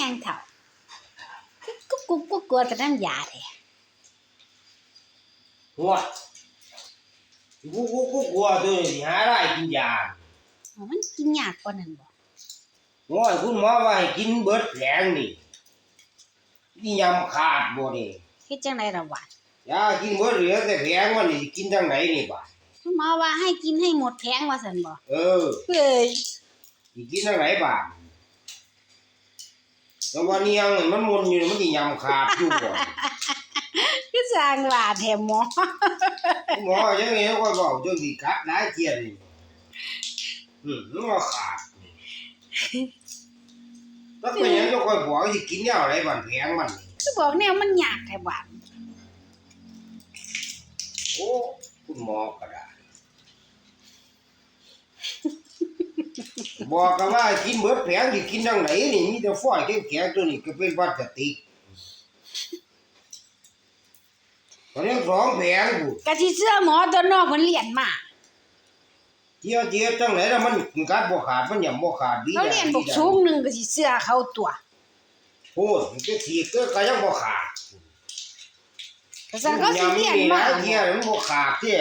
ยังเถ่ากุ๊กกุ๊กกุ๊กกลัวกับน้ำยาเลยหัวกูกูกูกลัวตัวนี้สิหาได้กินยาอ๋อมันกินยากกว่านั้นบ่หัวคุณหมอว่าให้กินเบิด แผงนี่นี่ยำขาดบ่นี่เฮ็ดจังไดล่ะวะยากินเบิดเหลือแต่แผงมันนี่สิกินจังไหนนี่บ่าคุณหมอว่าให้กินให้หมดแผงว่าซั่นบ่เออเอ้ยสิกินจังไหนบ่าแล้ววันนี้ยังมันมนอยู่นี่มันสิยำขาดอยู่บ่คือสร้างว่าแถมหมอหมอยังไงก็บอกจนสิกัดหลายเทียนนี่อืมมันก็ขาดนี่แล้วเป็นหยังจะคอยบอกสิกินแนวไหนบ้านแผงมันนี่คือบอกแนวมันยากแท้บ่าโอ้คุณหมอก็ได้ บอกกันว่ากินเบิดแผงสิกินจังไหนนี่มีแต่ฝ้อยแข็งๆตัวนี้ก็เป็นพลาสติกตอนนี้สองแผงกูกะสิเสื้อหมอตัวนอกเพิ่นเรียนมาเจียวเจียวจังไหนแล้วมันกัดบ่ขาดมันหยังบ่ขาดดีเขาเรียนบกสูงหนึงก็สิเสื้อเขาตัวโอ้ยมันก็ถีบก็ก็ยังบ่ขาดก็ซั่นเขาสิเรียนมาเทียมันบ่ขาดเด้